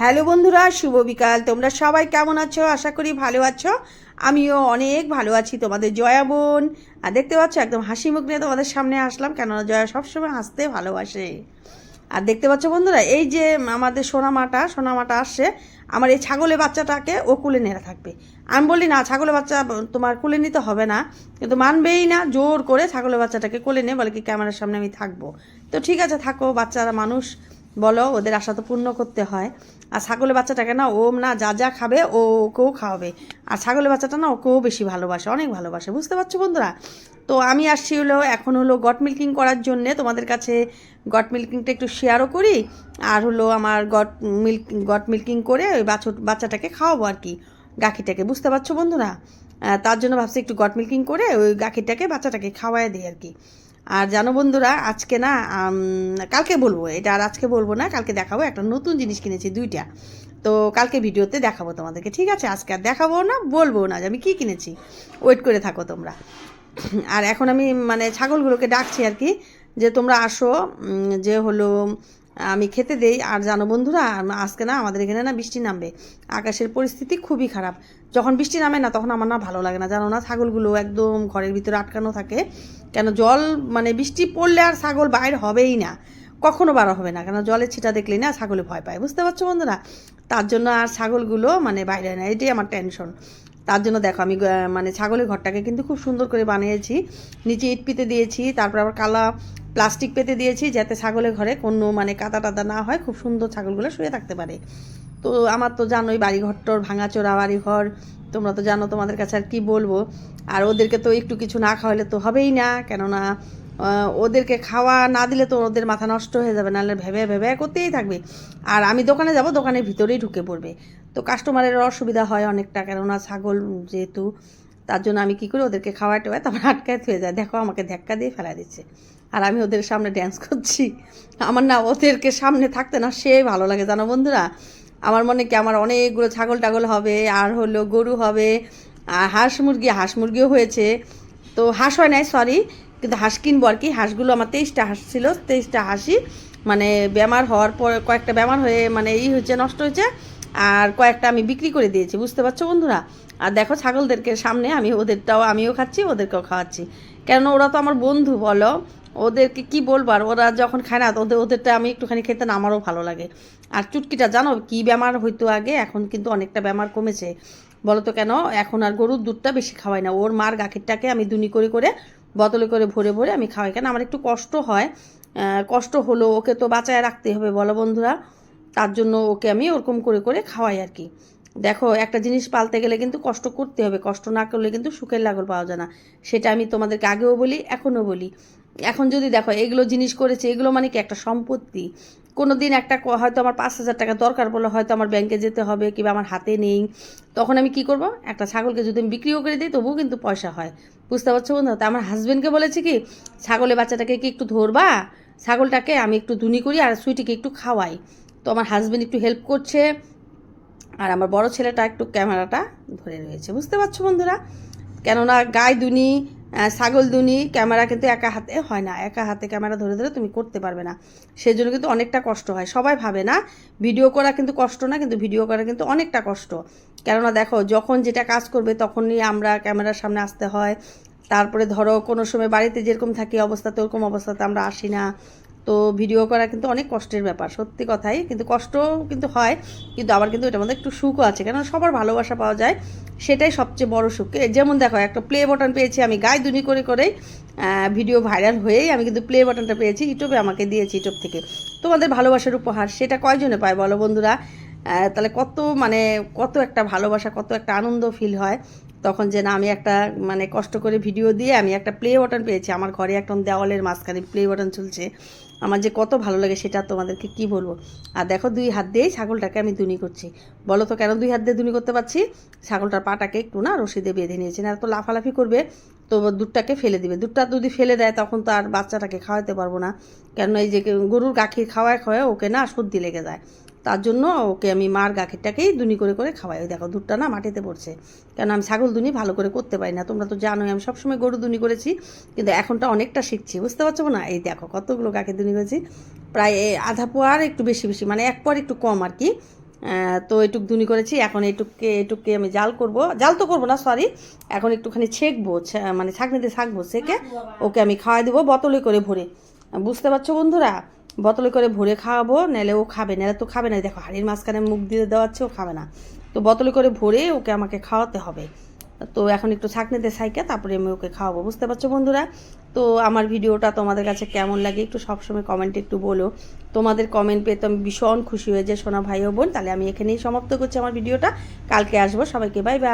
Hello বন্ধুরা, শুভ বিকাল। তোমরা সবাই কেমন আছো? আশা করি ভালো আছো। আমিও অনেক ভালো আছি। তোমাদের জয়া বোন, আর দেখতে পাচ্ছ একদম হাসি মুখ নিয়ে তোমাদের সামনে আসলাম, কেননা জয়া সবসময় হাসতে ভালোবাসে। আর দেখতে পাচ্ছ বন্ধুরা, এই যে আমাদের সোনামাটা সোনামাটা আসছে, আমার এই ছাগলের বাচ্চাটাকে ও কুলে নেড়ে থাকবে। আমি বলি না, ছাগলের বাচ্চা তোমার কুলে নিতে হবে না। কিন্তু মানবেই না, জোর করে ছাগলের বাচ্চাটাকে কোলে নে বলে কি, ক্যামেরার সামনে আমি থাকব। তো ঠিক আছে, থাকো, বাচ্চারা মানুষ, বলো, ওদের আশা তো পূর্ণ করতে হয়। আর ছাগলের বাচ্চাটাকে না ও না যা যা খাবে ও ওকেও খাওয়াবে। আর ছাগলের বাচ্চাটা না ওকেও বেশি ভালোবাসে, অনেক ভালোবাসে, বুঝতে পারছ বন্ধুরা? তো আমি আসছি হলো, এখন হলো গট মিল্কিং করার জন্যে, তোমাদের কাছে গট মিল্কিংটা একটু শেয়ারও করি, আর হলো আমার গট মিল্ক, গট মিল্কিং করে ওই বাচ্চা বাচ্চাটাকে খাওয়াবো আর কি, গাখিটাকে, বুঝতে পারছ বন্ধুরা? তার জন্য ভাবছি একটু গট মিল্কিং করে ওই গাখিটাকে বাচ্চাটাকে খাওয়াই দিই আর কি। আর জানো বন্ধুরা, আজকে না কালকে বলব, এটা আর আজকে বলব না, কালকে দেখাবো একটা নতুন জিনিস কিনেছি, দুইটা। তো কালকে ভিডিওতে দেখাবো তোমাদেরকে, ঠিক আছে? আজকে আর দেখাবো না, বলব না যে আমি কী কিনেছি। ওয়েট করে থাকো তোমরা। আর এখন আমি মানে ছাগলগুলোকে ডাকছি আর কি, যে তোমরা আসো যে হলো আমি খেতে দেই। আর জানো বন্ধুরা আজকে না আমাদের এখানে না বৃষ্টি নামবে। আকাশের পরিস্থিতি খুবই খারাপ। যখন বৃষ্টি নামে না, তখন আমার না ভালো লাগে না। জানো না, ছাগলগুলো একদম ঘরের ভিতরে আটকানো থাকে। কেন, জল মানে বৃষ্টি পড়লে আর ছাগল বাইর হবেই না। কখনো বারো হবে না, কেন জলের ছিটা দেখলেই না ছাগলে ভয় পায়। বুঝতে পারছ বন্ধুরা? তার জন্য আর ছাগলগুলো মানে বাইরে না, এটাই আমার টেনশন তার জন্য দেখো, আমি মানে ছাগলের ঘরটাকে কিন্তু খুব সুন্দর করে বানিয়েছি। নিচে ইট পেতে দিয়েছি, তারপর আবার কালা প্লাস্টিক পেতে দিয়েছি, যাতে ছাগলের ঘরে কোনো মানে কাদা টাদা না হয়, খুব সুন্দর ছাগলগুলো শুয়ে থাকতে পারে। তো আমার তো জানোই বাড়িঘরটোর ভাঙাচোরা বাড়িঘর, তোমরা তো জানো তোমাদের কাছে আর কি বলব। আর ওদেরকে তো একটু কিছু না খাওয়ালে তো হবেই না, কেননা ওদেরকে খাওয়া না দিলে তো ওদের মাথা নষ্ট হয়ে যাবে, নাহলে ভেবে ভেবে করতেই থাকবে। আর আমি দোকানে যাব, দোকানের ভিতরেই ঢুকে পড়বে। তো কাস্টমারের অসুবিধা হয় অনেকটা, কেননা ছাগল যেহেতু, তার জন্য আমি কী করি, ওদেরকে খাওয়াই টোয়াই তারপর আটকায় থুয়ে যায়। দেখো, আমাকে ধাক্কা দিয়ে ফেলা দিচ্ছে। আর আমি ওদের সামনে ড্যান্স করছি। আমার না ওদেরকে সামনে থাকতে না, সে ভালো লাগে। জানো বন্ধুরা, আমার মনে কি, আমার অনেকগুলো ছাগল টাগল হবে, আর হলো গরু হবে, আর হাঁস মুরগি, হাঁস মুরগিও হয়েছে। তো হাঁস হয় নাই সরি কিন্তু হাঁস কিনবো আর কি। হাঁসগুলো আমার তেইশটা হাঁস ছিল, তেইশটা হাঁসই মানে বেমার হওয়ার পর কয়েকটা বেমার হয়ে মানে ই হয়েছে, নষ্ট হয়েছে, আর কয়েকটা আমি বিক্রি করে দিয়েছি, বুঝতে পারছ বন্ধুরা? আর দেখো ছাগলদেরকে সামনে আমি ওদেরটাও, আমিও খাচ্ছি, ওদেরকেও খাওয়াচ্ছি। কেন ওরা তো আমার বন্ধু, বলো? ওদেরকে কি বলবার ওরা যখন খায় না, ওদের, ওদেরটা আমি একটুখানি খেতে না, আমারও ভালো লাগে। আর চুটকিটা জানো কি বেমার হইতো আগে? এখন কিন্তু অনেকটা ব্যামার কমেছে। বলো তো কেন? এখন আর গরুর দুধটা বেশি খাওয়াই না। ওর মার গাখিরটাকে আমি দুনি করে করে বোতলে করে ভরে ভরে আমি খাওয়াই। কেন? আমার একটু কষ্ট হয়। কষ্ট হলো ওকে তো বাঁচায় রাখতে হবে বলো বন্ধুরা। তার জন্য ওকে আমি ওরকম করে করে খাওয়াই আর কি। দেখো, একটা জিনিস পালতে গেলে কিন্তু কষ্ট করতে হবে। কষ্ট না করলে কিন্তু সুখের লাগল পাওয়া যায় না। সেটা আমি তোমাদেরকে আগেও বলি, এখনও বলি। এখন যদি দেখো, এগুলো জিনিস করেছে, এগুলো মানে কি একটা সম্পত্তি? কোনো দিন একটা হয়তো আমার পাঁচ হাজার টাকা দরকার বলে হয়তো আমার ব্যাংকে যেতে হবে কিংবা আমার হাতে নেই। তখন আমি কি করব? একটা ছাগলকে যদি আমি বিক্রিও করে দিই, তবুও কিন্তু পয়সা হয়। বুঝতে পারছ বন্ধু? তা আমার হাজব্যান্ডকে বলেছি কি, ছাগলের বাচ্চাটাকে কি একটু ধরবা? ছাগলটাকে আমি একটু ধুনি করি আর সুইটিকে একটু খাওয়াই। তো আমার হাজব্যান্ড একটু হেল্প করছে আর আমার বড় ছেলেটা একটু ক্যামেরাটা ধরে রয়েছে। বুঝতে পারছ বন্ধুরা? কেননা গায়ে দুনি ছাগল দুনি, ক্যামেরা কিন্তু একা হাতে হয় না। একা হাতে ক্যামেরা ধরে ধরে তুমি করতে পারবে না। সেই জন্য কিন্তু অনেকটা কষ্ট হয়। সবাই ভাবে না ভিডিও করা কিন্তু কষ্ট না, কিন্তু ভিডিও করা কিন্তু অনেকটা কষ্ট। কেননা দেখো, যখন যেটা কাজ করবে তখনই আমরা ক্যামেরার সামনে আসতে হয়। তারপরে ধরো কোনো সময় বাড়িতে যেরকম থাকি অবস্থা তো ওরকম অবস্থাতে আমরা আসি না। তো ভিডিও করা কিন্তু অনেক কষ্টের ব্যাপার, সত্যি কথাই। কিন্তু কষ্ট কিন্তু হয়, কিন্তু আবার কিন্তু এটার মধ্যে একটু সুখও আছে। কেন সবার ভালোবাসা পাওয়া যায়, সেটাই সবচেয়ে বড় সুখ। যেমন দেখো, একটা প্লে বটন পেয়েছি আমি গায়ে দুনি করে করেই ভিডিও ভাইরাল হয়েই আমি কিন্তু প্লে বটনটা পেয়েছি ইউটিউবে আমাকে দিয়েছি ইউটিউব থেকে। তোমাদের ভালোবাসার উপহার, সেটা কয়জনে পায় বলো বন্ধুরা? তাহলে কত মানে কত একটা ভালোবাসা, কত একটা আনন্দ ফিল হয়। তখন যে না, আমি একটা মানে কষ্ট করে ভিডিও দিয়ে আমি একটা প্লে বাটন পেয়েছি। আমার ঘরে একটা দেওয়ালের মাঝখানে প্লে বাটন চলছে। আমার যে কত ভালো লাগে সেটা তোমাদেরকে কি বলব? আর দেখো দুই হাত দিয়েই ছাগলটাকে আমি দুনি করছি। বলো তো কেন দুই হাত দিয়ে দুনি করতে পারছি? ছাগলটার পাটাকে একটু না রশি দিয়ে বেঁধে নিয়েছি। না তো লাফালাফি করবে তো দুধটাকে ফেলে দিবে। দুধটা যদি ফেলে দেয় তখন তো আর বাচ্চাটাকে খাওয়াতে পারব না। কেন এই যে গরুর গাখির খাওয়ায় খাওয়ায় ওকে না সর্দি লেগে যায়। তার জন্য ওকে আমি মার গাখিরটাকেই দুনি করে করে খাওয়াই। ওই দেখো দুধটা না মাটিতে পড়ছে। কেন আমি ছাগল দুনি ভালো করে করতে পারি না। তোমরা তো জানোই আমি সবসময় গরু দুনি করেছি কিন্তু এখনটা অনেকটা শিখছি। বুঝতে পারছ না? এই দেখো কতগুলো গাখের দুনি করেছি। প্রায় আধা পোয়ার একটু বেশি বেশি মানে এক পোয়ার একটু কম আর কি তো এটুক দুনি করেছি। এখন এটুককে এটুককে আমি জাল করব। জাল তো করব না সরি এখন একটুখানি ছেঁকবো মানে ছাঁকনিতে ছাঁকবো ছেঁকে ওকে আমি খাওয়াই দেবো বোতলে করে ভরে। বুঝতে পারছ বন্ধুরা? বোতলে করে ভরে খাওয়াবো, নাহলে ও খাবে, নাহলে তো খাবে না। দেখো, হাড়ির মাঝখানে মুখ দিয়ে দেওয়াচ্ছে ও খাবে না। তো বোতলে করে ভরে ওকে আমাকে খাওয়াতে হবে। তো এখন একটু ছাঁকনিতে ছাইকে, তারপরে আমি ওকে খাওয়াবো। বুঝতে পারছ বন্ধুরা? তো আমার ভিডিওটা তোমাদের কাছে কেমন লাগে একটু সবসময় কমেন্টে একটু বলো। তোমাদের কমেন্ট পেয়ে তো আমি ভীষণ খুশি হয়ে যে সোনা ভাই ও বোন, তাহলে আমি এখানেই সমাপ্ত করছি আমার ভিডিওটা। কালকে আসব সবাইকে বাই বাই